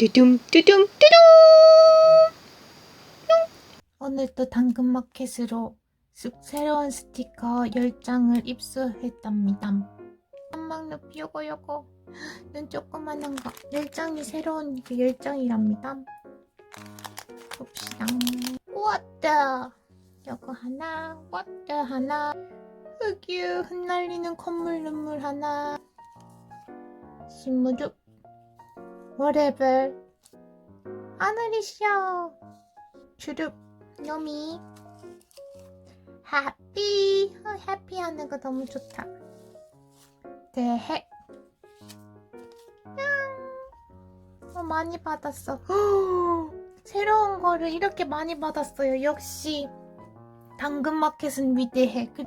뚜둠 뚜둠 뚜둠 오늘도 당근마켓으로 스- 새로운 스티커 10장을 입수했답니다. 한방루피 요거 요거 눈 조그만한 거 10장이 새로운 그 10장이랍니다. 봅시다. 왔다. 요거 하나, 왔다 하나. 흑유 흩날리는 콧물 눈물 하나. 신무죽 whatever. 하늘이시여. 주룩 요미. 해피 어, 해피하는 거 너무 좋다. 대해. 음, 어, 많이 받았어. 새로운 거를 이렇게 많이 받았어요. 역시 당근마켓은 위대해. 그,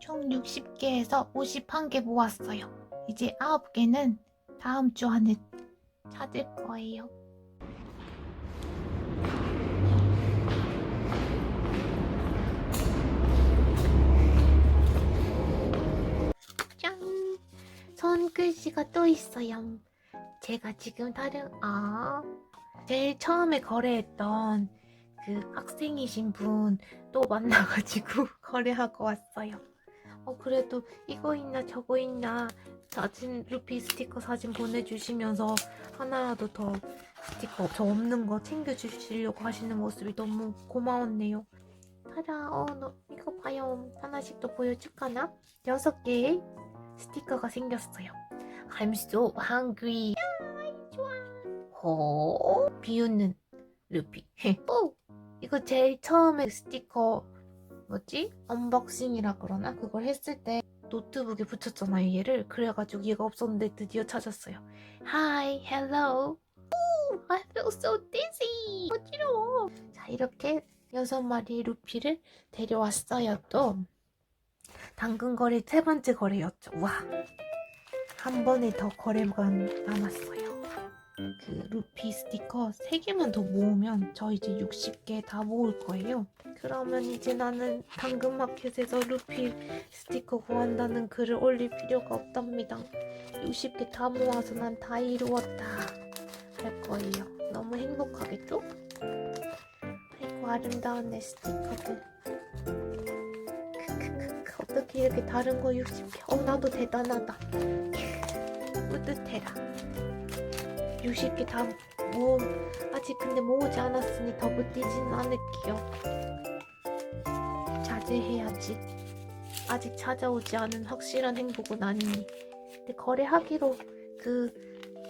총 60개에서 51개 모았어요. 이제 9개는 다음 주 안에 찾을 거예요 짠! 손글씨가 또 있어요. 제가 지금 다른, 아, 제일 처음에 거래했던 그 학생이신 분 또 만나가지고 거래하고 왔어요. 어, 그래도 이거 있나 저거 있나 사진, 루피 스티커 사진 보내주시면서 하나라도 더 스티커 저 없는 거 챙겨주시려고 하시는 모습이 너무 고마웠네요. 타라, 어, 너 이거 봐요. 하나씩 더 보여줄까나? 여섯 개의 스티커가 생겼어요. I'm so hungry. 야, 좋아. 호, 비웃는 루피. 오, 이거 제일 처음에 스티커 뭐지? 언박싱이라 그러나? 그걸 했을 때 노트북에 붙였잖아요, 얘를. 그래가지고 얘가 없었는데 드디어 찾았어요. Hi, hello. 오, I feel so dizzy. 어지러워. 자, 이렇게 여섯 마리 루피를 데려왔어요, 또. 당근 거래 세 번째 거래였죠. 와. 한 번에 더 거래가 남았어요. 그 루피 스티커 3개만 더 모으면 저 이제 60개 다 모을 거예요. 그러면 이제 나는 당근마켓에서 루피 스티커 구한다는 글을 올릴 필요가 없답니다. 60개 다 모아서 난 다 이루었다 할 거예요. 너무 행복하겠죠? 아이고 아름다운 내 스티커들. 어떻게 이렇게 다른 거 60개? 어 나도 대단하다. 뿌듯해라. 60개 다 모음 아직 근데 모으지 않았으니 더 버티지는 않을게요. 자제해야지. 아직 찾아오지 않은 확실한 행복은 아니니. 근데 거래하기로 그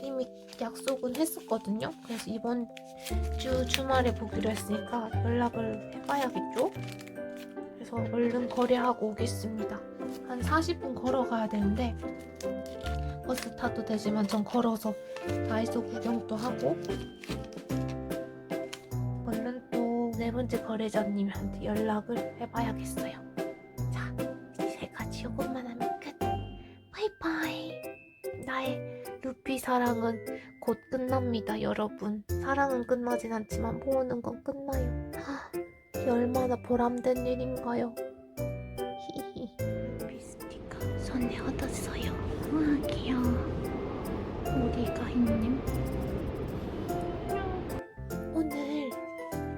이미 약속은 했었거든요. 그래서 이번 주 주말에 보기로 했으니까 연락을 해봐야겠죠? 그래서 얼른 거래하고 오겠습니다. 한 40분 걸어가야 되는데 버스 타도 되지만 전 걸어서 다이소 구경도 하고 얼른 또 네 번째 거래자님한테 연락을 해봐야겠어요. 자, 세 가지 요것만 하면 끝. 바이바이. 나의 루피 사랑은 곧 끝납니다, 여러분. 사랑은 끝나진 않지만 모으는 건 끝나요. 하, 얼마나 보람된 일인가요? 손에 얻었어요. 와, 귀여워. 우리가 있는 오늘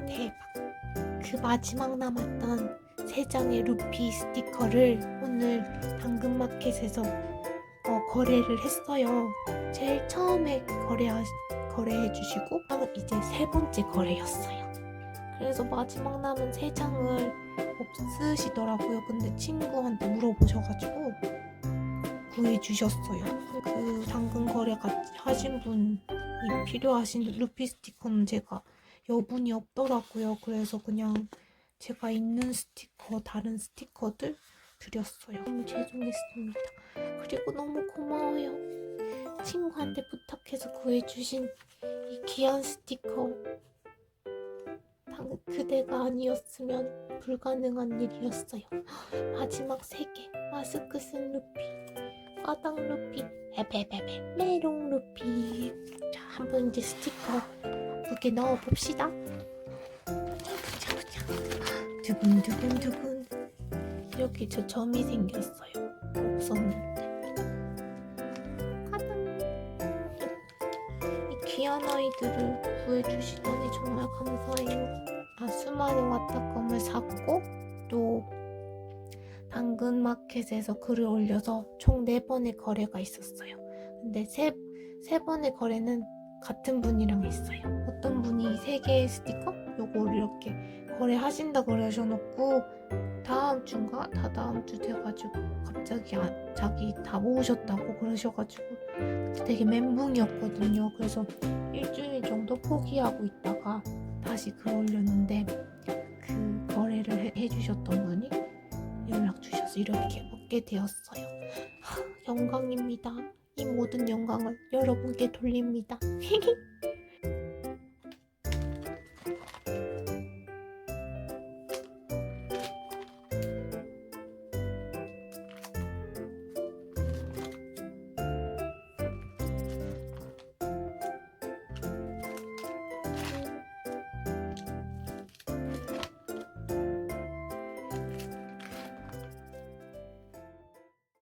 대박 그 마지막 남았던 세 장의 루피 스티커를 오늘 당근마켓에서 어, 거래를 했어요 제일 처음에 거래하, 거래해 주시고 이제 세 번째 거래였어요 그래서 마지막 남은 세 장을 없으시더라고요 근데 친구한테 물어보셔가지고 구해주셨어요. 그 당근 거래 같이 하신 분이 필요하신 루피 스티커는 제가 여분이 없더라고요. 그래서 그냥 제가 있는 스티커, 다른 스티커들 드렸어요. 너무 죄송했습니다. 그리고 너무 고마워요. 친구한테 부탁해서 구해주신 이 귀한 스티커. 당, 그대가 아니었으면 불가능한 일이었어요. 마지막 세 개. 마스크 쓴 루피. 바닥 루피, 에베베베, 메롱 루피. 자, 한번 이제 스티커 두개 넣어 봅시다. 보자, 보자. 두근두근두근. 이렇게 저 점이 생겼어요. 없었는데. 가당. 이 귀한 아이들을 구해주시다니 정말 감사해요. 아, 수많은 와타컴을 샀고 또 당근마켓에서 글을 올려서 총 4번의 거래가 있었어요. 근데 세, 세 번의 거래는 같은 분이랑 했어요. 어떤 분이 세 개의 스티커? 요걸 이렇게 거래하신다 그러셔놓고 다음 주인가? 다 다음 주 돼가지고 갑자기 아, 자기 다 모으셨다고 그러셔가지고 되게 멘붕이었거든요. 그래서 일주일 정도 포기하고 있다가 다시 글 올렸는데 그 거래를 해, 해주셨던 분이 연락 주셔서 이렇게 얻게 되었어요. 하, 영광입니다. 이 모든 영광을 여러분께 돌립니다.